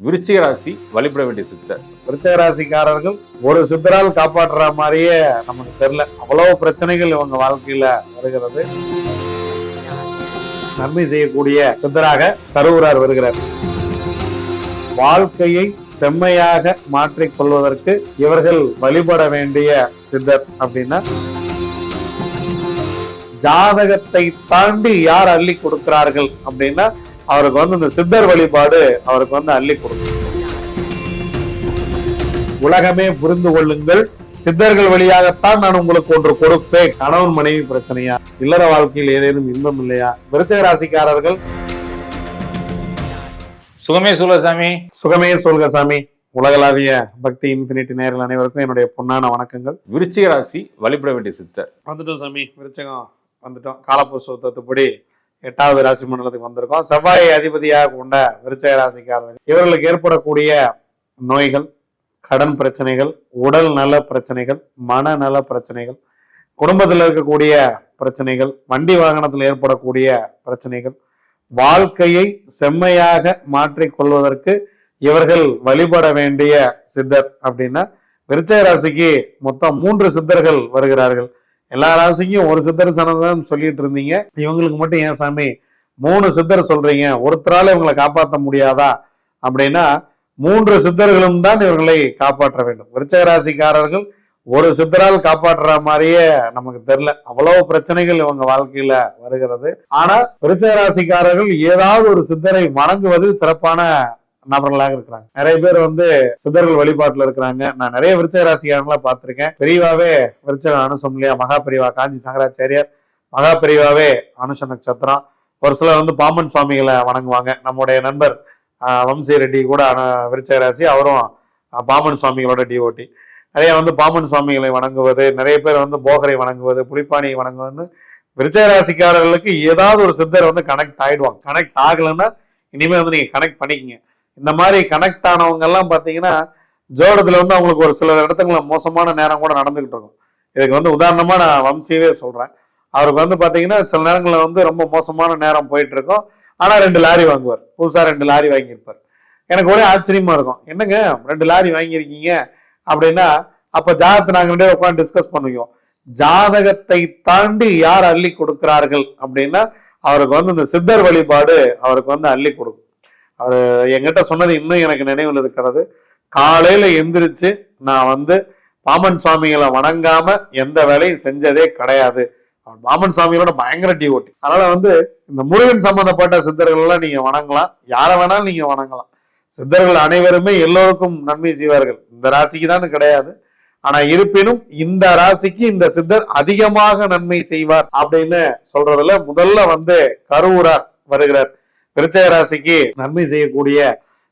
விருச்சிக ராசி வழிபட வேண்டிய சித்தர். விருச்சக ராசிக்காரர்கள் ஒரு சித்தரால் காப்பாற்றுற மாதிரியே நமக்கு தெரியல. அவ்வளவு பிரச்சனைகள் இவங்க வாழ்க்கையில வருகிறது. நன்மை செய்யக்கூடிய சித்தராக கருவூரார் வருகிறார். வாழ்க்கையை செம்மையாக மாற்றிக் கொள்வதற்கு இவர்கள் வழிபட வேண்டிய சித்தர் அப்படின்னா ஜாதகத்தை தாண்டி யார் அள்ளி கொடுக்கிறார்கள் அப்படின்னா அவருக்கு வந்து இந்த சித்தர் வழிபாடு அவருக்கு வந்து அள்ளி கொடுக்கும். உலகமே புரிந்து கொள்ளுங்கள். சித்தர்கள் வழியாகத்தான் நான் உங்களுக்கு ஒன்று கொடுப்பேன். கணவன் மனைவி பிரச்சனையா? இல்லற வாழ்க்கையில் ஏதேனும் இன்பம் இல்லையா? விருச்சக ராசிக்காரர்கள்? சுகமே சூலசாமி சுகமே சொல்க சாமி. உலகளாவிய பக்தி இன்ஃபினிட்டி நேரில் அனைவருக்கும் என்னுடைய பொன்னான வணக்கங்கள். விருச்சிக ராசி வழிபட வேண்டிய சித்தர். வந்துட்டோம் சாமி. விருச்சகம் வந்துட்டோம். காலப்புருஷத்துப்படி எட்டாவது ராசி மண்டலத்துக்கு வந்திருக்கோம். செவ்வாயை அதிபதியாக கொண்ட விருச்சக ராசிக்காரர்கள் இவர்களுக்கு ஏற்படக்கூடிய நோய்கள் கடன் பிரச்சனைகள் உடல் நல பிரச்சனைகள் மனநல பிரச்சனைகள் குடும்பத்தில் இருக்கக்கூடிய பிரச்சனைகள் வண்டி வாகனத்தில் ஏற்படக்கூடிய பிரச்சனைகள் வாழ்க்கையை செம்மையாக மாற்றிக்கொள்வதற்கு இவர்கள் வழிபட வேண்டிய சித்தர் அப்படின்னா விருச்சக ராசிக்கு மொத்தம் மூன்று சித்தர்கள் வருகிறார்கள். எல்லா ராசிக்கும் ஒரு சித்தர் சனதான் சொல்லிட்டு இருந்தீங்க. இவங்களுக்கு மட்டும் ஏன் சாமி மூணு சித்தர் சொல்றீங்க. ஒருத்தரால இவங்களை காப்பாற்ற முடியாதா? அப்படின்னா மூன்று சித்தர்களும் தான் இவர்களை காப்பாற்ற வேண்டும். விருச்சக ராசிக்காரர்கள் ஒரு சித்தரால் காப்பாற்றுற மாதிரியே நமக்கு தெரியல. அவ்வளவு பிரச்சனைகள் இவங்க வாழ்க்கையில வருகிறது. ஆனா விருச்சக ராசிக்காரர்கள் ஏதாவது ஒரு சித்தரை வணங்குவதில் சிறப்பான நபர்களாக இருக்கிறாங்க. நிறைய பேர் வந்து சித்தர்கள் வழிபாட்டுல இருக்கிறாங்க. நான் நிறைய விருச்சக ராசிக்காரங்களா பார்த்திருக்கேன். பெரியவாவே விருச்சக அனுசம் இல்லையா மகா பெரியவா காஞ்சி சங்கராச்சாரியார் மகா பெரியவாவே அனுஷ நட்சத்திரம். ஒரு சிலர் வந்து பாம்பன் சுவாமிகளை வணங்குவாங்க. நம்முடைய நண்பர் வம்சி ரெட்டி கூட அனு- விருச்சக ராசி அவரும் பாம்பன் சுவாமிகளோட டிஓட்டி நிறைய வந்து பாம்பன் சுவாமிகளை வணங்குவது நிறைய பேர் வந்து போகரை வணங்குவது புலிப்பாணியை வணங்குவதுன்னு விருச்சக ராசிக்காரர்களுக்கு ஏதாவது ஒரு சித்தர் வந்து கனெக்ட் ஆயிடுவாங்க. கனெக்ட் ஆகலைன்னா இனிமேல் வந்து நீங்கள் கனெக்ட் பண்ணிக்கங்க. இந்த மாதிரி கனெக்ட் ஆனவங்க எல்லாம் ஜோடத்தில் ஜோடத்துல வந்து அவங்களுக்கு ஒரு சில இடத்துங்கள மோசமான நேரம் கூட நடந்துகிட்டு இருக்கும். இதுக்கு வந்து உதாரணமா நான் வம்சியவே சொல்றேன். அவருக்கு வந்து பார்த்தீங்கன்னா சில நேரங்களில் வந்து ரொம்ப மோசமான நேரம் போயிட்டு இருக்கும். ஆனால் ரெண்டு லாரி வாங்குவார். புதுசாக ரெண்டு லாரி வாங்கியிருப்பார். எனக்கு ஒரே ஆச்சரியமாக இருக்கும். என்னங்க ரெண்டு லாரி வாங்கியிருக்கீங்க? அப்படின்னா அப்போ ஜாதகத்தை நாங்கள் ரெண்டு உட்காந்து டிஸ்கஸ் பண்ணுவோம். ஜாதகத்தை தாண்டி யார் அள்ளி கொடுக்கிறார்கள் அப்படின்னா அவருக்கு வந்து இந்த சித்தர் வழிபாடு அவருக்கு வந்து அள்ளி கொடுக்கும். அவர் எங்கிட்ட சொன்னது இன்னும் எனக்கு நினைவில் இருக்கிறது. காலையில எந்திரிச்சு நான் வந்து பாமன் சுவாமிகளை வணங்காம எந்த வேலையும் செஞ்சதே கிடையாது. அவர் பாமன் சுவாமிகளோட பயங்கர டிவோட்டி அதனால வந்து இந்த முருகன் சம்பந்தப்பட்ட சித்தர்கள் எல்லாம் நீங்க வணங்கலாம். யாரை வேணாலும் நீங்க வணங்கலாம். சித்தர்கள் அனைவருமே எல்லோருக்கும் நன்மை செய்வார்கள். இந்த ராசிக்கு தான் கிடையாது. ஆனா இருப்பினும் இந்த ராசிக்கு இந்த சித்தர் அதிகமாக நன்மை செய்வார் அப்படின்னு சொல்றதுல முதல்ல வந்து கருவூரார் வருகிறார். விருச்சக ராசிக்கு நன்மை செய்யக்கூடிய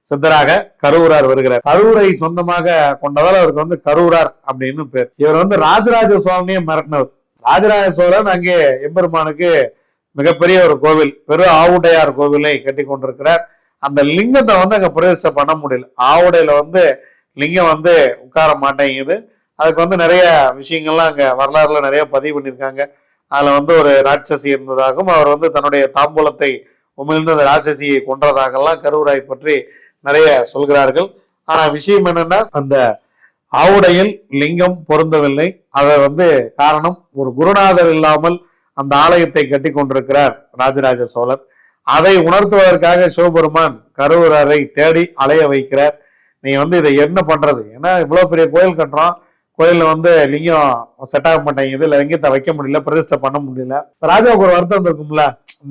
சித்தராக கரூரார் வருகிறார். கரூரை சொந்தமாக கொண்டதால் அவருக்கு வந்து கரூரார் அப்படின்னு பேர். இவர் வந்து ராஜராஜ சுவாமியை மிரட்டினவர். ராஜராஜ சோழன் அங்கே எம்பெருமானுக்கு மிகப்பெரிய ஒரு கோவில் பெரு ஆவுடையார் கோவிலை கட்டி கொண்டிருக்கிறார். அந்த லிங்கத்தை வந்து அங்க பிரதிஷ்டை பண்ண முடியல. ஆவுடையில வந்து லிங்கம் வந்து உட்கார மாட்டேங்குது. அதுக்கு வந்து நிறைய விஷயங்கள்லாம் அங்க வரலாறுல நிறைய பதிவு பண்ணியிருக்காங்க. அதுல வந்து ஒரு ராட்சசி இருந்ததாகவும் அவர் வந்து தன்னுடைய தாம்பூலத்தை உமிழ்ந்து அந்த ராட்சசியை கொன்றதாகலாம் கருவராய் பற்றி நிறைய சொல்கிறார்கள். ஆனா விஷயம் என்னன்னா அந்த ஆவுடையில் லிங்கம் பொருந்தவில்லை. அதை வந்து காரணம் ஒரு குருநாதர் இல்லாமல் அந்த ஆலயத்தை கட்டி கொண்டிருக்கிறார் ராஜராஜ சோழர். அதை உணர்த்துவதற்காக சிவபெருமான் கருவூராரை தேடி அலைய வைக்கிறார். நீ வந்து இதை என்ன பண்றது? ஏன்னா இவ்வளவு பெரிய கோயில் கட்டுறோம். கோயில்ல வந்து லிங்கம் செட் ஆக மாட்டேங்குது. இல்ல லிங்கத்தை வைக்க முடியல பிரதிஷ்டை பண்ண முடியல. ராஜாவுக்கு ஒரு வருத்தம் இருக்கும்ல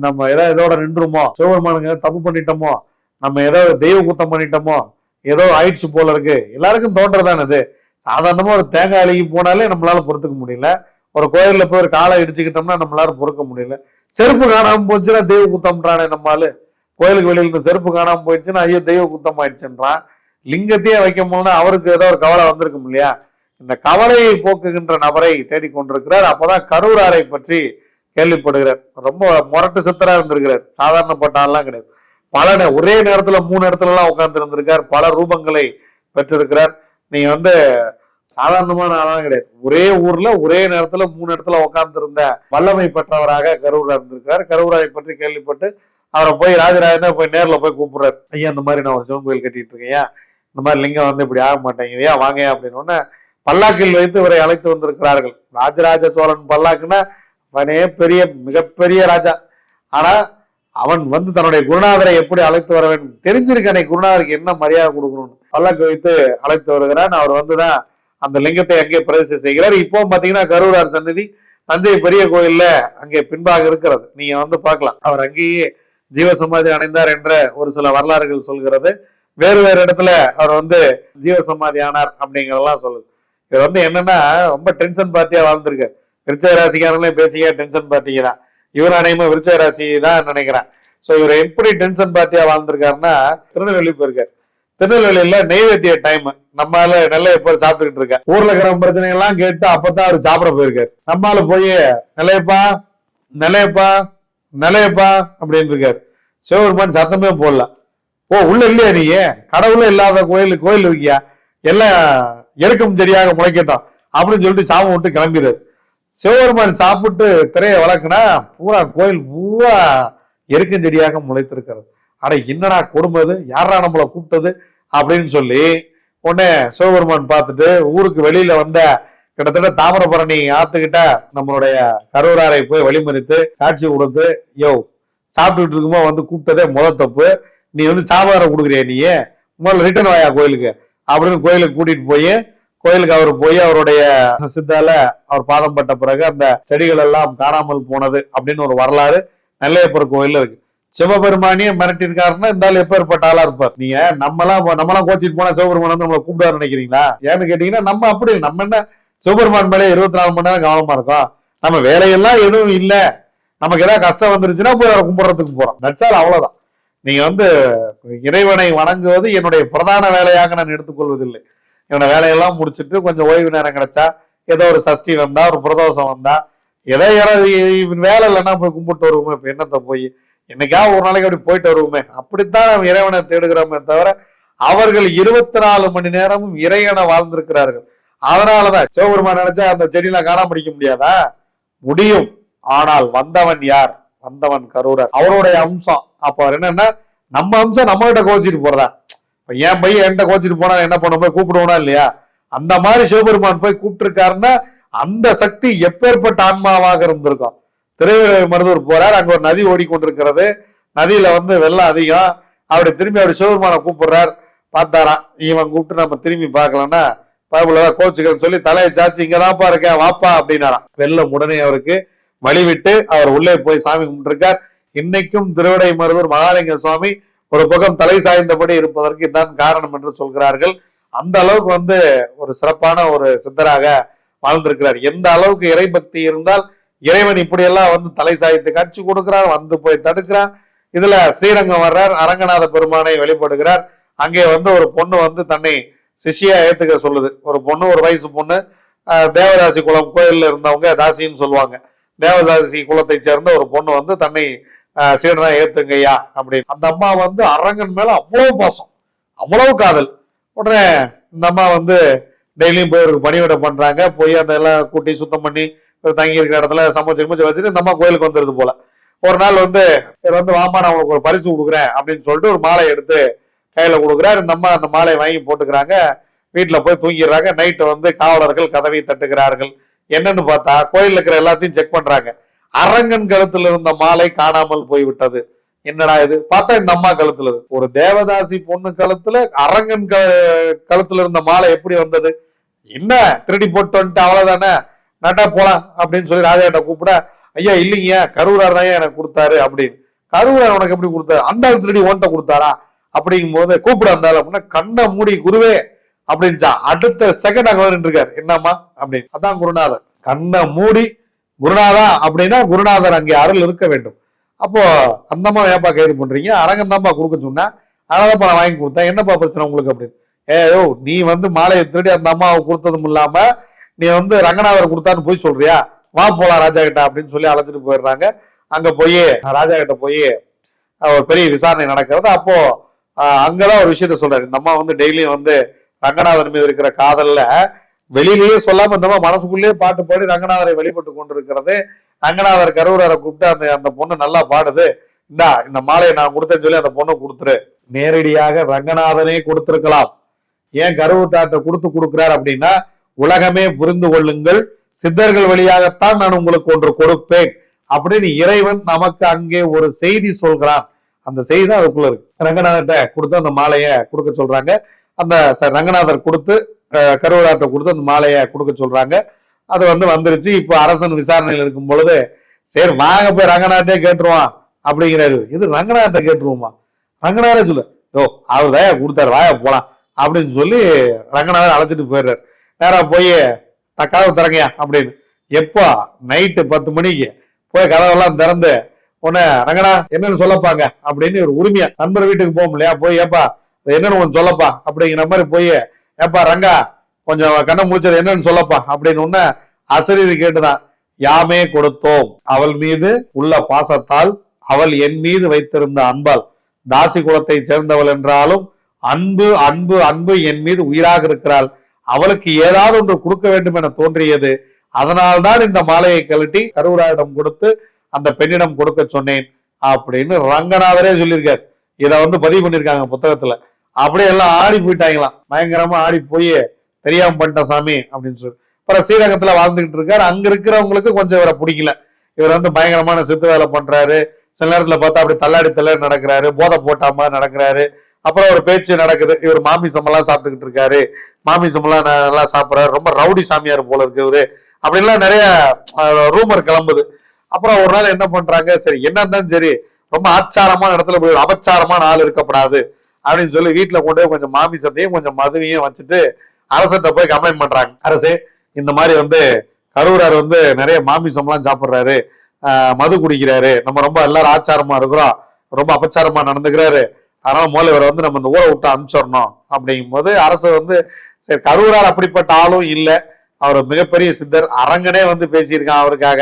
நம்ம ஏதோ இதோட நின்றுமோ சிவபெருமானுங்க தப்பு பண்ணிட்டோமோ நம்ம ஏதோ தெய்வ குத்தம் பண்ணிட்டோமோ ஏதோ ஆயிடுச்சு போல இருக்கு. எல்லாருக்கும் தோன்றதான இது சாதாரணமா ஒரு தேங்காய் அழுகி போனாலே நம்மளால பொறுத்துக்க முடியல. ஒரு கோயிலில் போய் ஒரு காலை இடிச்சுக்கிட்டோம்னா நம்மளால பொறுக்க முடியல. செருப்பு காணாமல் போச்சுன்னா தெய்வ குத்தம்ன்றானே நம்மளால கோயிலுக்கு வெளியில இருந்து செருப்பு காணாமல் போயிடுச்சுன்னா ஐயோ தெய்வ குத்தம் ஆயிடுச்சுன்றான் லிங்கத்தையே வைக்கும் போதுனா அவருக்கு ஏதோ ஒரு கவலை வந்திருக்கும் இல்லையா? இந்த கவலையை போக்குகின்ற நபரை தேடிக்கொண்டிருக்கிறார். அப்பதான் கரூராரை பற்றி கேள்விப்படுகிறார். ரொம்ப முரட்டு சித்தரா இருந்திருக்கிறார். சாதாரணப்பட்ட ஆள்லாம் கிடையாது. பல ஒரே நேரத்துல மூணு இடத்துல எல்லாம் உட்கார்ந்து இருந்திருக்கார் பல ரூபங்களை பெற்றிருக்கிறார். நீங்க வந்து சாதாரணமான ஆளாம் கிடையாது. ஒரே ஊர்ல ஒரே நேரத்துல மூணு இடத்துல உட்கார்ந்து இருந்த வல்லமை பெற்றவராக கருவூரா இருந்திருக்காரு கருவூராயை பற்றி கேள்விப்பட்டு அவரை போய் ராஜராஜனா போய் நேர்ல போய் கூப்பிடுறாரு. ஐயா இந்த மாதிரி நான் ஒரு சிவன் கோயில் கட்டிட்டு இருக்கேன் இந்த மாதிரி லிங்கம் வந்து இப்படி ஆக மாட்டேங்குது ஏன் வாங்க அப்படின்னு உடனே பல்லாக்கில் வைத்து இவரை அழைத்து வந்திருக்கிறார்கள். ராஜராஜ சோழன் பல்லாக்குன்னா அவனே பெரிய மிகப்பெரிய ராஜா. ஆனா அவன் வந்து தன்னுடைய குருநாதரை எப்படி அழைத்து வர வேண்டும்? தெரிஞ்சிருக்கானே குருநாதருக்கு என்ன மரியாதை கொடுக்கணும்னு. பல்லக்கு வைத்து அழைத்து வருகிறான். அவர் வந்துதான் அந்த லிங்கத்தை அங்கே பிரதிஷ்டை செய்கிறார். இப்போ பாத்தீங்கன்னா கரூரார் சன்னதி தஞ்சை பெரிய கோயில்ல அங்கே பின்பாக இருக்கிறது. நீங்க வந்து பார்க்கலாம். அவர் அங்கேயே ஜீவசமாதி அடைந்தார் என்ற ஒரு சில வரலாறுகள் சொல்கிறது. வேறு வேறு இடத்துல அவர் வந்து ஜீவசமாதி ஆனார் அப்படிங்கிறதெல்லாம் சொல்லுது. இது வந்து என்னன்னா ரொம்ப டென்ஷன் பார்ட்டியா வாழ்ந்திருக்காரு. விருச்சக ராசிக்காரங்களே பேசிக்க டென்ஷன் பார்ட்டிங்க தான் இவர் அனைமா விருச்சக ராசி தான் நினைக்கிறேன். ஸோ இவர் எப்படி டென்ஷன் பார்ட்டியா வாழ்ந்திருக்காருன்னா திருநெல்வேலி போயிருக்காரு. திருநெல்வேலியில நெய்வேத்திய டைம் நம்மால நெல்லைய போய் சாப்பிட்டுக்கிட்டு இருக்க. ஊர்ல இருக்கிற பிரச்சனை எல்லாம் கேட்டு அப்பதான் அவர் சாப்பிட போயிருக்காரு. நம்மால போய் நிலையப்பா நிலையப்பா நிலையப்பா அப்படின்னு இருக்காரு சிவபெருமான் சத்தமே போடல. ஓ உள்ள இல்லையா நீ? கடவுளே இல்லாத கோயில் கோயில் இருக்கியா? எல்லாம் எருக்கும் செடியாக முளைக்கட்டும் அப்படின்னு சொல்லிட்டு சாமம் விட்டு கிளம்பிடுறாரு. சிவபெருமான் சாப்பிட்டு திரையை வளர்க்குனா பூரா கோயில் பூரா எருக்கஞ்செடியாக முளைத்திருக்கிறது. அட என்னடா கொடுமை யாரா நம்மளை கூப்பிட்டது? அப்படின்னு சொல்லி உடனே சிவபெருமான் பார்த்துட்டு ஊருக்கு வெளியில வந்த கிட்டத்தட்ட தாமிரபரணி ஆத்துக்கிட்ட நம்மளுடைய கரூராரை போய் வழிமறித்து காட்சி கொடுத்து யோ சாப்பிட்டுட்டு இருக்கும்போது வந்து கூப்பிட்டதே முத தப்பு. நீ வந்து சாபாரம் கொடுக்குறியா நீ முதல்ல ரிட்டர்ன் வாயா கோயிலுக்கு? அப்படின்னு கோயிலுக்கு கூட்டிட்டு போய் கோயிலுக்கு அவர் போய் அவருடைய சித்தால அவர் பாதம் பட்ட பிறகு அந்த செடிகள் எல்லாம் காணாமல் போனது அப்படின்னு ஒரு வரலாறு நெல்லையப்பர் கோயில்ல இருக்கு. சிவபெருமானியே மிரட்டிருக்காருன்னா இருந்தாலும் ஆள் ஆளா இருப்பார். நீங்க நம்மலாம் நம்மளாம் கோச்சிட்டு போனா சிவபெருமான் வந்து நம்மளை கூப்பிடாரு நினைக்கிறீங்களா? ஏன்னு கேட்டீங்கன்னா நம்ம அப்படி நம்ம என்ன சிவபெருமான் மேலே இருபத்தி நாலு மணி நேரம் கவனமா இருக்கோம்? நம்ம வேலையெல்லாம் எதுவும் இல்லை. நமக்கு ஏதாவது கஷ்டம் வந்துருச்சுன்னா போய் அவரை கும்பிடுறதுக்கு போறோம். நச்சால் அவ்வளவுதான். நீங்க வந்து இறைவனை வணங்குவது என்னுடைய பிரதான வேலையாக நான் எடுத்துக்கொள்வதில்லை. இவனை வேலையெல்லாம் முடிச்சிட்டு கொஞ்சம் ஓய்வு நேரம் கிடைச்சா ஏதோ ஒரு சஷ்டி வந்தா ஒரு பிரதோஷம் வந்தா ஏதோ யாராவது இவன் வேலை இல்லைன்னா போய் கும்பிட்டு வருவோமே இப்ப என்னத்தை போய்? என்னைக்காவது ஒரு நாளைக்கு அப்படி போயிட்டு வருவோமே. அப்படித்தான் நம்ம இறைவனை தேடுகிறோமே தவிர அவர்கள் இருபத்தி நாலு மணி நேரமும் இறைவனை வாழ்ந்திருக்கிறார்கள். அதனாலதான் சிவபெருமான் நினைச்சா அந்த செடியெல்லாம் காண பிடிக்க முடியாதா? முடியும். ஆனால் வந்தவன் யார்? வந்தவன் கரூரர் அவருடைய அம்சம். அப்ப என்னன்னா நம்ம அம்சம் நம்ம கிட்ட கோச்சிட்டு போறதா? இப்போ என் பையன் என்கிட்ட கோச்சிட்டு போனா என்ன பண்ண போய் கூப்பிடுவோனா இல்லையா? அந்த மாதிரி சிவபெருமான் போய் கூப்பிட்டுருக்காருன்னா அந்த சக்தி எப்பேற்பட்ட ஆன்மாவாக இருந்திருக்கும். திருமருதூர் போறார் அங்க ஒரு நதி ஓடிக்கொண்டிருக்கிறது. நதியில வந்து வெள்ளம் அதிகம். அப்படி திரும்பி அவர் சிவபெருமானை கூப்பிடுறார். பார்த்தாராம் இவன் கூப்பிட்டு நம்ம திரும்பி பார்க்கலன்னா பைபிள் கோச்சுக்கன்னு சொல்லி தலையை சாச்சு இங்கதான்ப்பா இருக்கேன் வாப்பா அப்படின்னாராம். வெள்ளம் உடனே அவருக்கு வழிவிட்டு அவர் உள்ளே போய் சாமி கும்பிட்டுருக்கார். இன்னைக்கும் திருவிடை மருதூர் மகாலிங்க சுவாமி ஒரு பக்கம் தலை சாய்ந்தபடி இருப்பதற்கு இதுதான் காரணம் என்று சொல்கிறார்கள். அந்த அளவுக்கு வந்து ஒரு சிறப்பான ஒரு சித்தராக வாழ்ந்திருக்கிறார். எந்த அளவுக்கு இறைபக்தி இருந்தால் இறைவன் இப்படியெல்லாம் வந்து தலை சாய்த்து காட்சி கொடுக்கிறார் வந்து போய் தடுக்கிறான். இதுல ஸ்ரீரங்கம் வர்றார் அரங்கநாத பெருமானை வெளிப்படுகிறார் அங்கே வந்து ஒரு பொண்ணு வந்து தன்னை சிஷியா ஏத்துக்க சொல்லுது. ஒரு பொண்ணு ஒரு வயசு பொண்ணு தேவதாசி குளம் கோயில்ல இருந்தவங்க தாசின்னு சொல்லுவாங்க. தேவதாசி குலத்தை சேர்ந்த ஒரு பொண்ணு வந்து தன்னை சீடனா ஏத்துங்கய்யா அப்படின்னு. அந்த அம்மா வந்து அரங்கன் மேல அவ்வளவு பாசம் அவ்வளவு காதல். உடனே இந்த அம்மா வந்து டெய்லியும் போய் ஒரு பணிவிட பண்றாங்க. போய் அந்த எல்லாம் கூட்டி சுத்தம் பண்ணி தங்கி இருக்கிற இடத்துல சமைச்சு கிமைச்சு வச்சுட்டு இந்த அம்மா கோயிலுக்கு வந்துருது போல. ஒரு நாள் வந்து இவர் வந்து வாமா நான் உங்களுக்கு ஒரு பரிசு கொடுக்குறேன் அப்படின்னு சொல்லிட்டு ஒரு மாலை எடுத்து கையில கொடுக்குறாரு. இந்த அம்மா அந்த மாலையை வாங்கி போட்டுக்கிறாங்க. வீட்டுல போய் தூங்கிடுறாங்க. நைட்டு வந்து காவலர்கள் கதவை தட்டுகிறார்கள். என்னன்னு பார்த்தா கோயில் இருக்கிற எல்லாத்தையும் செக் பண்றாங்க. அரங்கன் கழுத்துல இருந்த மாலை காணாமல் போய்விட்டது. என்னடா இது? பார்த்தா இந்த அம்மா கழுத்துல ஒரு தேவதாசி பொண்ணு கழுத்துல அரங்கன் க- கழுத்துல இருந்த மாலை எப்படி வந்தது? என்ன? திருடி போட்டு வந்துட்டு அவ்வளவுதானே? நட்டா போலாம் அப்படின்னு சொல்லி ராஜாட்ட கூப்பிட ஐயா இல்லைங்க கரூரார் தான் எனக்கு கொடுத்தாரு அப்படின்னு. கரூரார் உனக்கு எப்படி கொடுத்தாரு? அந்த திருடி ஓன்ட்ட கொடுத்தாரா? அப்படிங்கும் போது கூப்பிட வந்தாரு அப்படின்னா கண்ணை மூடி குருவே அப்படின்ச்சா அடுத்த செகண்ட் அங்க இருக்காரு என்னம்மா? அப்படின்னு. அதான் குருநாதர். கண்ணை மூடி குருநாதா அப்படின்னா குருநாதர் அங்கே அருள் இருக்க வேண்டும். அப்போ அந்தம்மா ஏப்பா கைது பண்றீங்க? அரங்கம் தான்ப்பா கொடுக்க சொன்னா. அதனாலப்பா நான் வாங்கி கொடுத்தேன். என்னப்பா பிரச்சனை உங்களுக்கு அப்படின்னு. ஏயோ நீ வந்து மாலையை திருடி அந்த அம்மாவை கொடுத்ததும் இல்லாம நீ வந்து ரங்கநாதர் கொடுத்தான்னு போய் சொல்றியா? வா போலாம் ராஜா கிட்ட அப்படின்னு சொல்லி அழைச்சிட்டு போயிடுறாங்க. அங்க போய் ராஜா கிட்ட போய் ஒரு பெரிய விசாரணை நடக்கிறது. அப்போ அங்கதான் ஒரு விஷயத்த சொல்றாரு. இந்த அம்மா வந்து டெய்லியும் வந்து ரங்கநாதன் மீது இருக்கிற காதல்ல வெளியிலேயே சொல்லாம இந்த மனசுக்குள்ளேயே பாட்டு பாடி ரங்கநாதரை வெளிப்பட்டு கொண்டிருக்கிறது. ரங்கநாதர் கரூராரை கூப்பிட்டு அந்த அந்த பொண்ணு நல்லா பாடுது. இந்தா இந்த மாலையை நான் கொடுத்தேன்னு சொல்லி அந்த பொண்ணை கொடுத்துரு. நேரடியாக ரங்கநாதனே கொடுத்திருக்கலாம். ஏன் கருவூட்டாட்டை கொடுத்து கொடுக்கிறார் அப்படின்னா உலகமே புரிந்து கொள்ளுங்கள். சித்தர்கள் வழியாகத்தான் நான் உங்களுக்கு ஒன்று கொடுப்பேன். அப்படின்னு இறைவன் நமக்கு அங்கே ஒரு செய்தி சொல்கிறான். அந்த செய்தி தான் அதுக்குள்ள இருக்கு. ரங்கநாதர்கிட்ட கொடுத்து அந்த மாலையை கொடுக்க சொல்றாங்க. அந்த ச- ரங்கநாதர் கொடுத்து அஹ், கொடுத்து அந்த மாலையை கொடுக்க சொல்றாங்க. அது வந்து வந்துருச்சு. இப்போ அரசன் விசாரணையில் இருக்கும் பொழுது சரி வாங்க போய் ரங்கநாட்டே கேட்டுருவான் அப்படிங்கிறாரு. இது ரங்கநாட்டை கேட்டுருவோமா? ரங்கநாதே சொல்லு. ஓ அவர் தயா கொடுத்தாரு? வாயா போலாம் அப்படின்னு சொல்லி ரங்கநாதர் அழைச்சிட்டு போயிடுறாரு. நேராக போய் கதவு திறங்கயா அப்படின்னு. எப்போ நைட்டு பத்து மணிக்கு போய் கதவெல்லாம் திறந்து உன்னை ரங்கனா என்னன்னு சொல்லப்பாங்க அப்படின்னு ஒரு உரிமையா நண்பர் வீட்டுக்கு போகும் இல்லையா போய் ஏப்பா என்னன்னு ஒன்று சொல்லப்பா அப்படிங்கிற மாதிரி போய் ஏப்பா ரங்கா கொஞ்சம் கண்ணை முடிச்சது என்னன்னு சொல்லப்பா அப்படின்னு உடனே அசரீரி கேட்டுதான். யாமே கொடுத்தோம். அவள் மீது உள்ள பாசத்தால் அவள் என் மீது வைத்திருந்த அன்பால். தாசி குலத்தை சேர்ந்தவள் என்றாலும் அன்பு அன்பு அன்பு என் மீது உயிராக இருக்கிறாள். அவளுக்கு ஏதாவது ஒன்று கொடுக்க வேண்டும் என தோன்றியது. அதனால்தான் இந்த மாலையை கழட்டி கருவராயிடம் கொடுத்து அந்த பெண்ணிடம் கொடுக்க சொன்னேன் அப்படின்னு ரங்கநாதரே சொல்லியிருக்கார். இதை வந்து பதிவு பண்ணியிருக்காங்க புத்தகத்துல. அப்படியே எல்லாம் ஆடி போயிட்டாங்களாம். பயங்கரமா ஆடி போய் தெரியாம பண்ணிட்டேன் சாமி அப்படின்னு சொல்லி. அப்புறம் ஸ்ரீரங்கத்துல வாழ்ந்துகிட்டு இருக்காரு. அங்க இருக்கிறவங்களுக்கு கொஞ்சம் இவரை பிடிக்கல. இவர் வந்து பயங்கரமான சித்து வேலை பண்றாரு. சில நேரத்துல பார்த்தா அப்படி தள்ளாடி தள்ளாடி நடக்கிறாரு. போதை போட்டா மாதிரி நடக்கிறாரு. அப்புறம் ஒரு பேச்சு நடக்குது. இவர் மாமிசம் எல்லாம் சாப்பிட்டுக்கிட்டு இருக்காரு. மாமிசம் எல்லாம் நல்லா சாப்பிடுறாரு. ரொம்ப ரவுடி சாமியார் போல இருக்கு இவரு. அப்படின்லாம் நிறைய ரூமர் கிளம்புது. அப்புறம் ஒரு நாள் என்ன பண்றாங்க? சரி என்ன இருந்தாலும் சரி. ரொம்ப ஆச்சாரமான இடத்துல போய் அபச்சாரமான ஆள் இருக்கப்படாது. அப்படின்னு சொல்லி வீட்டுல கொண்டு போய் கொஞ்சம் மாமிசத்தையும் கொஞ்சம் மதுவையும் வச்சுட்டு அரசர்கிட்ட போய் கம்ப்ளைண்ட் பண்றாங்க. அரசு இந்த மாதிரி வந்து கரூரார் வந்து நிறைய மாமிசம்லாம் சாப்பிட்றாரு. மது குடிக்கிறாரு. நம்ம ரொம்ப எல்லாரும் ஆச்சாரமா இருக்கிறோம். ரொம்ப அபச்சாரமா நடந்துக்கிறாரு. அதனால முதல்ல இவரை வந்து நம்ம இந்த ஊரை விட்டு அனுப்பிச்சிடணும். அப்படிங்கும்போது அரசு வந்து சரி கரூரார் அப்படிப்பட்ட ஆளும் இல்லை. அவர் மிகப்பெரிய சித்தர். அரங்கனே வந்து பேசியிருக்கான் அவருக்காக.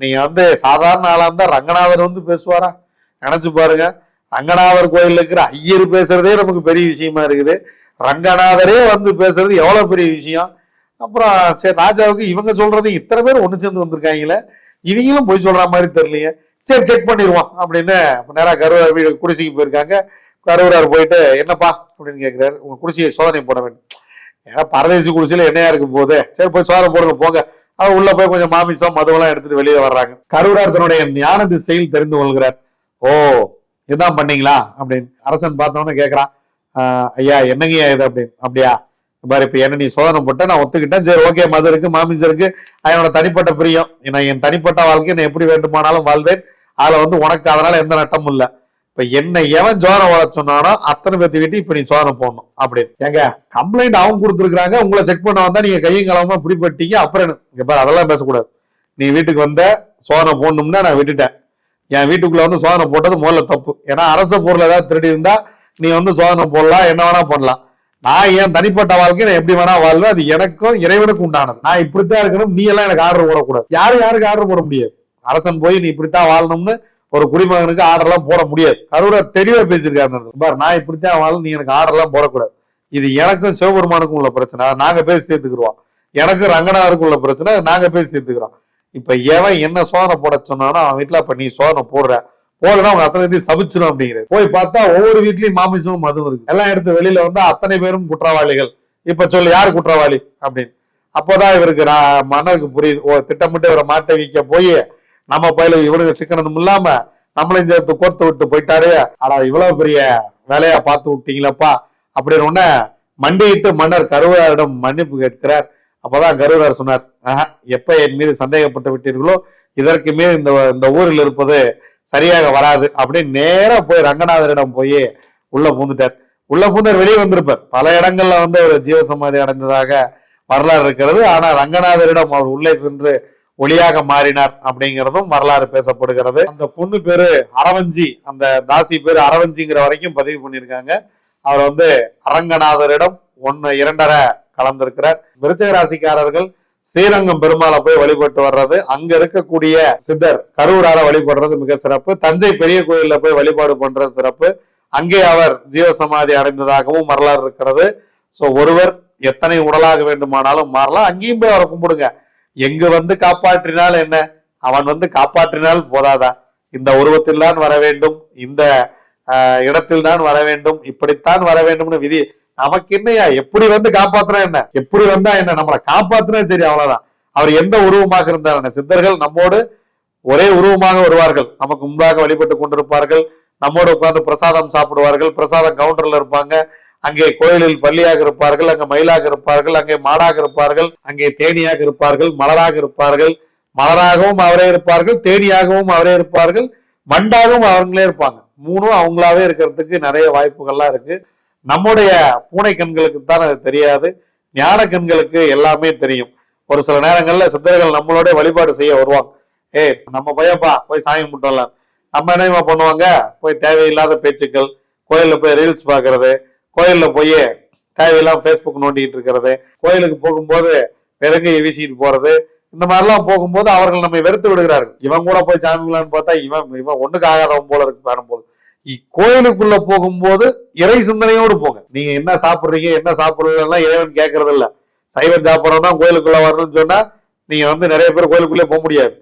நீங்க வந்து சாதாரண ஆளா இருந்தா ரங்கநாதர் வந்து பேசுவாரா? நினைச்சு பாருங்க. ரங்கநாதர் கோயில்ல இருக்கிற ஐயர் பேசுறதே நமக்கு பெரிய விஷயமா இருக்குது. ரங்கநாதரே வந்து பேசுறது எவ்வளவு பெரிய விஷயம்? அப்புறம் சரி ராஜாவுக்கு இவங்க சொல்றது இத்தனை பேர் ஒன்று சேர்ந்து வந்திருக்காங்களே. இவங்களும் போய் சொல்ற மாதிரி தெரியலையே. சரி செக் பண்ணிடுவோம் அப்படின்னு நேராக நேரா கருவார் வீடு குடிசைக்கு போயிருக்காங்க. கருவூரார் போயிட்டு என்னப்பா? அப்படின்னு கேட்குறாரு உங்க குடிசையை சோதனை போட வேண்டும். ஏன்னா பரதேசி குடிசையில் என்னையா இருக்கும் போது. சரி போய் சோதனை போடுங்க போங்க. அவர் உள்ள போய் கொஞ்சம் மாமிசம் மதுவெல்லாம் எடுத்துட்டு வெளியே வர்றாங்க. கருவூரார் தன்னுடைய ஞான திசையில் தெரிந்து கொள்கிறார். ஓ இதுதான் பண்ணீங்களா? அப்படின்னு அரசன் பார்த்தோன்னு கேட்குறான் ஐயா என்னங்கய்யா இது? அப்படின்னு. அப்படியா. பாரு இப்போ என்ன நீ சோதனை போட்ட நான் ஒத்துக்கிட்டேன். சரி ஓகே மது இருக்கு மாமிசம் இருக்கு என்னோட தனிப்பட்ட பிரியம். நான் என் தனிப்பட்ட வாழ்க்கை நான் எப்படி வேண்டுமானாலும் வாழ்வேன். அதில் வந்து உனக்கு அதனால எந்த நட்டமும் இல்லை. இப்போ என்ன எவன் சோதனை வர சொன்னானோ அத்தனை பேர்த்து வீட்டு இப்போ நீ சோதனை போடணும். அப்படின்னு. ஏங்க கம்ப்ளைண்ட் அவங்க கொடுத்துருக்காங்க உங்களை செக் பண்ண வந்தா நீங்க கையும் கலவமா பிடிப்பட்டீங்க அப்புறம் இங்கே பாரு அதெல்லாம் பேசக்கூடாது. நீ வீட்டுக்கு வந்த சோதனை போடணும்னா நான் விட்டுட்டேன். என் வீட்டுக்குள்ள வந்து சோதனை போட்டது முதல்ல தப்பு. ஏன்னா அரச பொருள் ஏதாவது திருடி இருந்தா நீ வந்து சோதனை போடலாம் என்ன வேணா பண்ணலாம். நான் என் தனிப்பட்ட வாழ்க்கை நான் எப்படி வேணா வாழ்வேன் அது எனக்கும் இறைவனுக்கும் உண்டானது. நான் இப்படித்தான் இருக்கணும் நீ எல்லாம் எனக்கு ஆர்டர் போடக்கூடாது. யாரும் யாருக்கு ஆர்டர் போட முடியாது. அரசன் போய் நீ இப்படித்தான் வாழணும்னு ஒரு குடிமகனுக்கு ஆர்டர் போட முடியாது. கரூரர் தெளிவா பேசியிருக்காரு அந்த இடத்துல. பாரு நான் இப்படித்தான் வாழணும் நீ எனக்கு ஆர்டர் போடக்கூடாது. இது எனக்கும் சிவபெருமானுக்கும் உள்ள பிரச்சனை. நாங்க பேசி தீர்த்துக்கிறோம். எனக்கும் ரங்கனாருக்கும் உள்ள பிரச்சனை நாங்க பேசி தீர்த்துக்கிறோம். இப்போ எவன் என்ன சோதனை போட சொன்னானோ அவன் வீட்டில் இப்போ நீ சோதனை போடுற. போடுனா அவங்க அத்தனை பேத்தையும் சபிச்சிடும் அப்படிங்கிறது போய் பார்த்தா ஒவ்வொரு வீட்லயும் மாமிசமும் மதுவும் இருக்கு. எல்லாம் எடுத்து வெளியில வந்து அத்தனை பேரும் குற்றவாளிகள். இப்ப சொல்லு யார் குற்றவாளி? அப்படின்னு. அப்போதான் இவருக்கு நான் மன்னருக்கு புரியுது. ஓ திட்டமிட்டு இவரை மாட்டை வைக்க போய் நம்ம பயில இவனுக்கு சிக்கனதும் இல்லாம நம்மளையும் சேர்த்து கோர்த்து விட்டு போயிட்டாரு. ஆனா இவ்வளவு பெரிய வேலையா பார்த்து விட்டீங்களப்பா. அப்படின்னு உடனே மண்டியிட்டு மன்னர் கருவையாரிடம் மன்னிப்பு கேட்கிறார். அப்பதான் கருவரர் சொன்னார் ஆஹா எப்ப என் மீது சந்தேகப்பட்டு விட்டீர்களோ இதற்கு மீது இந்த இந்த ஊரில் இருப்பது சரியாக வராது. அப்படின்னு நேரா போய் ரங்கநாதரிடம் போய் உள்ள பூந்துட்டார். உள்ள பூந்தார் வெளியே வந்திருப்பார். பல இடங்கள்ல வந்து அவர் ஜீவசமாதி அடைந்ததாக வரலாறு இருக்கிறது. ஆனா ரங்கநாதரிடம் அவர் உள்ளே சென்று ஒளியாக மாறினார் அப்படிங்கிறதும் வரலாறு பேசப்படுகிறது. அந்த பொண்ணு பேரு அரவஞ்சி. அந்த தாசி பேரு அரவஞ்சிங்கிற வரைக்கும் பதிவு பண்ணியிருக்காங்க. அவர் வந்து அரங்கநாதரிடம் ஒன்னு இரண்டரை கலந்திருக்கிறார். விருச்சக ராசிக்காரர்கள் ஸ்ரீரங்கம் பெருமாளை போய் வழிபட்டு வர்றது. அங்க இருக்கக்கூடிய சித்தர் கரூரார வழிபடுறது மிக சிறப்பு. தஞ்சை பெரிய கோயில்ல போய் வழிபாடு பண்றது சிறப்பு. அங்கே அவர் ஜீவசமாதி அடைந்ததாகவும் வரலாறு இருக்கிறது. சோ ஒருவர் எத்தனை உடலாக வேண்டுமானாலும் மாறலாம். அங்கேயும் போய் அவரை கும்பிடுங்க. எங்கு வந்து காப்பாற்றினால் என்ன? அவன் வந்து காப்பாற்றினால் போதாதா? இந்த உருவத்தில் தான் வர வேண்டும். இந்த ஆஹ், இடத்தில் தான் வர வேண்டும். இப்படித்தான் வர வேண்டும்னு விதி நமக்கு என்னையா எப்படி வந்து காப்பாத்துறா என்ன? எப்படி வந்தா என்ன? நம்மளை காப்பாத்துனா சரி அவ்வளவுதான். அவர் எந்த உருவமாக இருந்தார் என்ன? சித்தர்கள் நம்மோடு ஒரே உருவமாக வருவார்கள். நமக்கு முன்பாக வழிபட்டு கொண்டிருப்பார்கள். நம்மோடு உட்கார்ந்து பிரசாதம் சாப்பிடுவார்கள். பிரசாதம் கவுண்டர்ல இருப்பாங்க. அங்கே கோயிலில் பள்ளியாக இருப்பார்கள். அங்கே மயிலாக இருப்பார்கள். அங்கே மாடாக இருப்பார்கள். அங்கே தேனியாக இருப்பார்கள். மலராக இருப்பார்கள். மலராகவும் அவரே இருப்பார்கள். தேனியாகவும் அவரே இருப்பார்கள். மண்டாகவும் அவங்களே இருப்பாங்க. மூணும் அவங்களாவே இருக்கிறதுக்கு நிறைய வாய்ப்புகள்லாம் இருக்கு. நம்முடைய பூனை கண்களுக்கு தான் அது தெரியாது. ஞான கண்களுக்கு எல்லாமே தெரியும். ஒரு சில நேரங்களில் சித்தர்கள் நம்மளோட வழிபாடு செய்ய வருவாங்க. ஏய் நம்ம பையப்பா போய் சாமி கும்பிட்டலாம் நம்ம என்ன பண்ணுவாங்க? போய் தேவையில்லாத பேச்சுக்கள் கோயிலில் போய் ரீல்ஸ் பார்க்கறது கோயிலில் போய் தேவையில்லாம ஃபேஸ்புக் நோண்டிகிட்டு இருக்கிறது கோயிலுக்கு போகும்போது வெறுங்கையை வீசிட்டு போகிறது இந்த மாதிரிலாம் போகும்போது அவர்கள் நம்மை வெறுத்து விடுகிறார்கள். இவன் கூட போய் சாமி கும்பிடலான்னு பார்த்தா இவன் இவன் ஒண்ணுக்கு ஆகாதவன் போல இருக்கு வேணும் போல. கோயிலுக்குள்ள போகும்போது இறை சிந்தனையோடு போங்க. நீங்க என்ன சாப்பிடுறீங்க என்ன சாப்பிடுறீங்கன்னா இறைவன் கேட்கறது இல்ல சைவம் சாப்பிடறோம் தான் கோயிலுக்குள்ள வரணும்னு சொன்னா நீங்க வந்து நிறைய பேர் கோயிலுக்குள்ளே போக முடியாது.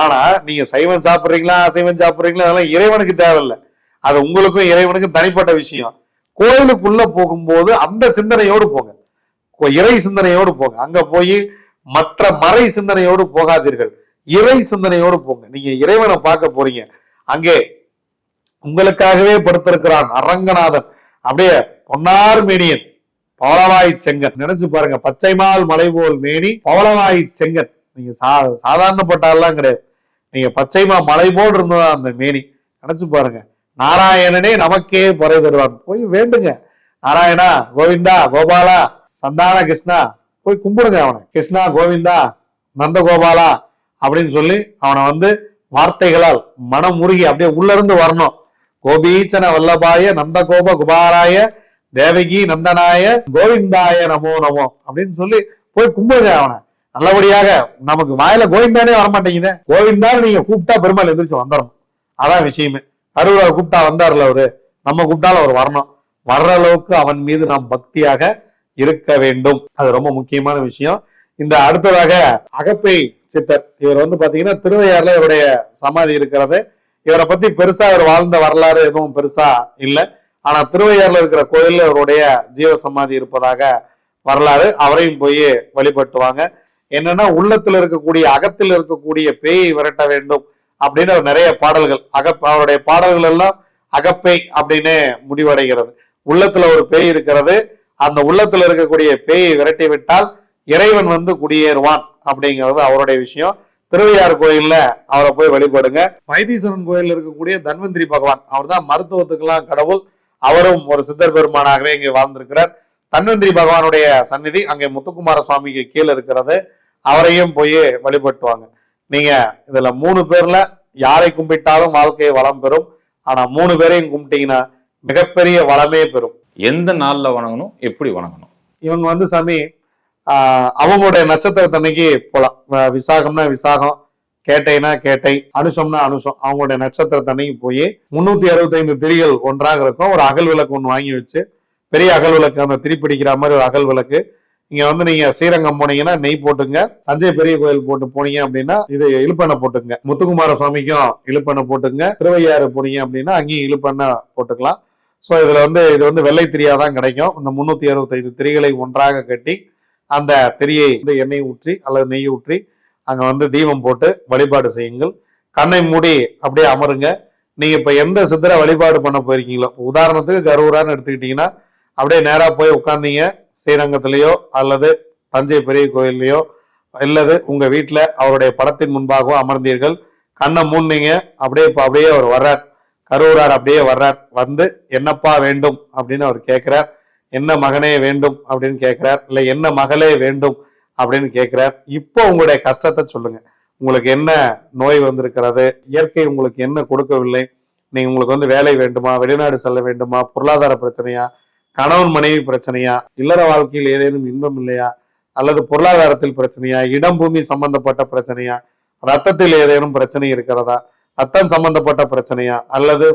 ஆனா நீங்க சைவம் சாப்பிடுறீங்களா அசைவம் சாப்பிட்றீங்களா அதெல்லாம் இறைவனுக்கு தேவையில்லை. அது உங்களுக்கும் இறைவனுக்கும் தனிப்பட்ட விஷயம். கோயிலுக்குள்ள போகும்போது அந்த சிந்தனையோடு போங்க. இறை சிந்தனையோடு போங்க. அங்க போய் மற்ற மறை சிந்தனையோடு போகாதீர்கள். இறை சிந்தனையோடு போங்க. நீங்க இறைவனை பார்க்க போறீங்க. அங்கே உங்களுக்காகவே படுத்திருக்கிறான் அரங்கநாதன். அப்படியே பொன்னார் மேனியன் பவளவாய் செங்கன். நினைச்சு பாருங்க பச்சைமால் மலை போல் மேனி பவளவாய் செங்கன். நீங்க சா சாதாரணப்பட்டாலாம் கிடையாது. நீங்க பச்சைமா மலை போல் இருந்ததா அந்த மேனி? நினைச்சு பாருங்க. நாராயணனே நமக்கே பறை தருவான். போய் வேண்டுங்க. நாராயணா கோவிந்தா கோபாலா சந்தான கிருஷ்ணா போய் கும்பிடுங்க அவனை. கிருஷ்ணா கோவிந்தா நந்தகோபாலா அப்படின்னு சொல்லி அவனை வந்து வார்த்தைகளால் மனம் உருகி அப்படியே உள்ள இருந்து வரணும். கோபீச்சன வல்லபாய நந்தகோப குபாராய தேவகி நந்தனாய கோவிந்தாய நமோ நமோ அப்படின்னு சொல்லி போய் கும்பிடுங்க அவனை. நல்லபடியாக நமக்கு வாயில கோவிந்தானே வரமாட்டேங்குது. கோவிந்தான்னு நீங்க கூப்பிட்டா பெருமாள் எந்திரிச்சு வந்துடணும் அதான் விஷயமே. கருவூர் கூப்பிட்டா வந்தார்ல அவரு. நம்ம கூப்பிட்டாலும் அவர் வரணும். வர்ற அளவுக்கு அவன் மீது நாம் பக்தியாக இருக்க வேண்டும். அது ரொம்ப முக்கியமான விஷயம். இந்த அடுத்ததாக அகப்பை சித்தர். இவர் வந்து பாத்தீங்கன்னா திருவையாறுல இவருடைய சமாதி இருக்கிறது. இவரை பத்தி பெருசா இவர் வாழ்ந்த வரலாறு எதுவும் பெருசா இல்லை. ஆனா திருவையாறுல இருக்கிற கோயில்ல இவருடைய ஜீவ சமாதி இருப்பதாக வரலாறு அவரையும் போய் வழிபட்டுவாங்க. என்னன்னா உள்ளத்துல இருக்கக்கூடிய அகத்தில் இருக்கக்கூடிய பேயை விரட்ட வேண்டும் அப்படின்னு அவர் நிறைய பாடல்கள். அகப் அவருடைய பாடல்கள் எல்லாம் அகப்பை அப்படின்னு முடிவடைகிறது. உள்ளத்துல ஒரு பேய் இருக்கிறது. அந்த உள்ளத்துல இருக்கக்கூடிய பேயை விரட்டி விட்டால் இறைவன் வந்து குடியேறுவான் அப்படிங்கிறது அவருடைய விஷயம். திருவையாறு கோயில்ல அவரை போய் வழிபடுங்க. வைத்தீஸ்வரன் கோயில் இருக்கக்கூடிய தன்வந்திரி பகவான் அவர் தான் மருத்துவத்துக்கெல்லாம் கடவுள். அவரும் ஒரு சித்தர் பெருமானாகவே இங்கே வாழ்ந்திருக்கிறார். தன்வந்திரி பகவானுடைய சந்நிதி அங்கே முத்துக்குமார சுவாமிக்கு கீழே இருக்கிறது. அவரையும் போய் வழிபட்டுவாங்க நீங்க இதுல மூணு பேர்ல யாரை கும்பிட்டாலும் வாழ்க்கையை வளம் பெறும். ஆனா மூணு பேரையும் கும்பிட்டீங்கன்னா மிகப்பெரிய வளமே பெறும். எந்த நாளில் வணங்கணும் எப்படி வணங்கணும்? இவங்க வந்து சாமி அவங்களுடைய நட்சத்திரத்தன்னைக்கு போகலாம் விசாகம்னா விசாகம் கேட்டைனா கேட்டை அனுஷம்னா அனுஷம். அவங்களுடைய நட்சத்திரத்தன்னைக்கு போய் முன்னூத்தி அறுபத்தைந்து திரிகள் ஒன்றாக இருக்கும். ஒரு அகல் விளக்கு ஒன்று வாங்கி வச்சு பெரிய அகல் விளக்கு அந்த திரி பிடிக்கிற மாதிரி ஒரு அகல் விளக்கு. இங்க வந்து நீங்க ஸ்ரீரங்கம் போனீங்கன்னா நெய் போட்டுங்க. தஞ்சை பெரிய கோயில் போட்டு போனீங்க அப்படின்னா இது இழுப்பெண்ணை போட்டுங்க. முத்துக்குமார சுவாமிக்கும் இழுப்பெண்ணை போட்டுங்க. திருவையாறு போனீங்க அப்படின்னா அங்கேயும் இழுப்பெண்ணை போட்டுக்கலாம். ஸோ இதில் வந்து இது வந்து வெள்ளை திரியாக தான் கிடைக்கும். இந்த முந்நூற்றி அறுபத்தைந்து திரிகளை ஒன்றாக கட்டி அந்த திரியை வந்து எண்ணெய் ஊற்றி அல்லது நெய் ஊற்றி அங்கே வந்து தீபம் போட்டு வழிபாடு செய்யுங்கள். கண்ணை மூடி அப்படியே அமருங்க. நீங்கள் இப்போ எந்த சித்தரை வழிபாடு பண்ண போயிருக்கீங்களோ உதாரணத்துக்கு கருவூரான்னு எடுத்துக்கிட்டிங்கன்னா அப்படியே நேராக போய் உட்காந்தீங்க ஸ்ரீரங்கத்திலேயோ அல்லது தஞ்சை பெரிய கோயில்லையோ அல்லது உங்கள் வீட்டில் அவருடைய படத்தின் முன்பாகவோ அமர்ந்தீர்கள். கண்ணை மூடினீங்க அப்படியே இப்போ அப்படியே அவர் வர்றார். கரூரார் அப்படியே வர்றார். வந்து என்னப்பா வேண்டும்? அப்படின்னு அவர் கேட்கிறார். என்ன மகனே வேண்டும்? அப்படின்னு கேட்கிறார். இல்லை என்ன மகளே வேண்டும்? அப்படின்னு கேட்கிறார். இப்போ உங்களுடைய கஷ்டத்தை சொல்லுங்க. உங்களுக்கு என்ன நோய் வந்திருக்கிறது? இயற்கை உங்களுக்கு என்ன கொடுக்கவில்லை? நீங்க உங்களுக்கு வந்து வேலை வேண்டுமா? வெளிநாடு செல்ல வேண்டுமா? பொருளாதார பிரச்சனையா? கணவன் மனைவி பிரச்சனையா? இல்லற வாழ்க்கையில் ஏதேனும் இன்பம் இல்லையா? அல்லது பொருளாதாரத்தில் பிரச்சனையா? இடம் பூமி சம்பந்தப்பட்ட பிரச்சனையா? ரத்தத்தில் ஏதேனும் பிரச்சனை இருக்கிறதா? ரத்தம் சம்பந்தப்பட்ட பிரச்சனையா? அல்லது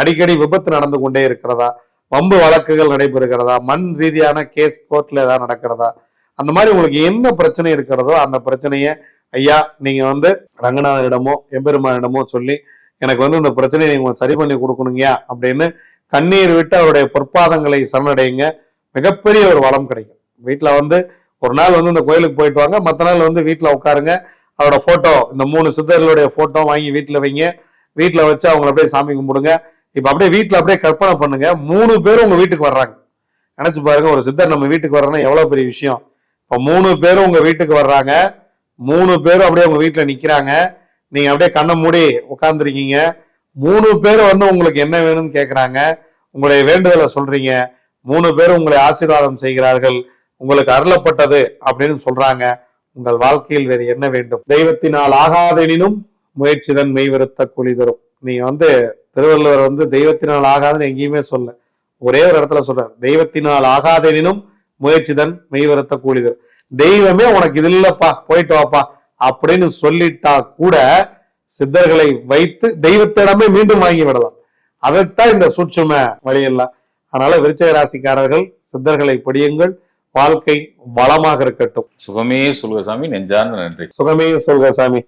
அடிக்கடி விபத்து நடந்து கொண்டே இருக்கிறதா? வம்பு வழக்குகள் நடைபெறுகிறதா? மண் ரீதியான கேஸ் கோர்ட்ல ஏதாவது நடக்கிறதா? அந்த மாதிரி உங்களுக்கு என்ன பிரச்சனை இருக்கிறதோ அந்த பிரச்சனையை ஐயா நீங்க வந்து ரங்கநாதனிடமோ எம்பெருமானிடமோ சொல்லி எனக்கு வந்து இந்த பிரச்சனையை நீங்க சரி பண்ணி கொடுக்கணுங்கயா அப்படின்னு கண்ணீர் விட்டு அவருடைய பொற்பாதங்களை சரணடையுங்க. மிகப்பெரிய ஒரு வளம் கிடைக்கும். வீட்டுல வந்து ஒரு நாள் வந்து இந்த கோயிலுக்கு போயிட்டு வாங்க மற்ற நாள் வந்து வீட்டுல உட்காருங்க. அவரோட ஃபோட்டோ இந்த மூணு சித்தர்களுடைய ஃபோட்டோ வாங்கி வீட்டில் வைங்க. வீட்டில் வச்சு அவங்கள அப்படியே சாமி கும்பிடுங்க. இப்போ அப்படியே வீட்டில் அப்படியே கற்பனை பண்ணுங்க. மூணு பேரும் உங்கள் வீட்டுக்கு வர்றாங்க. நினச்சி பாருங்க ஒரு சித்தர் நம்ம வீட்டுக்கு வர்றோன்னா எவ்வளோ பெரிய விஷயம். இப்போ மூணு பேரும் உங்கள் வீட்டுக்கு வர்றாங்க. மூணு பேரும் அப்படியே உங்கள் வீட்டில் நிற்கிறாங்க நீங்கள் அப்படியே கண்ணை மூடி உட்காந்துருக்கீங்க மூணு பேர் வந்து உங்களுக்கு என்ன வேணும்னு கேட்குறாங்க உங்களுடைய வேண்டுதலை சொல்கிறீங்க மூணு பேரும் உங்களை ஆசீர்வாதம் செய்கிறார்கள். உங்களுக்கு அருளப்பட்டது அப்படின்னு சொல்கிறாங்க உங்கள் வாழ்க்கையில் வேறு என்ன வேண்டும்? தெய்வத்தினால் ஆகாதெனினும் முயற்சிதன் மெய்வருத்த கூலி தரும். நீ வந்து திருவள்ளுவர் வந்து தெய்வத்தினால் ஆகாதுன்னு எங்கேயுமே சொல்ல. ஒரே ஒரு இடத்துல சொல்றாரு தெய்வத்தினால் ஆகாதெனினும் முயற்சிதன் மெய்வருத்த கூலி தரும். தெய்வமே உனக்கு இது இல்லப்பா போயிட்டு வாப்பா அப்படின்னு சொல்லிட்டா கூட சித்தர்களை வைத்து தெய்வத்திடமே மீண்டும் வாங்கி விடலாம். அதைத்தான் இந்த சூட்சும வழியெல்லாம். அதனால விருச்சக ராசிக்காரர்கள் சித்தர்களை படியுங்கள். வாழ்க்கை வளமாக இருக்கட்டும். சுகமே சொல்க சாமி நெஞ்சார்ந்த நன்றி. சுகமே சொல்க சாமி.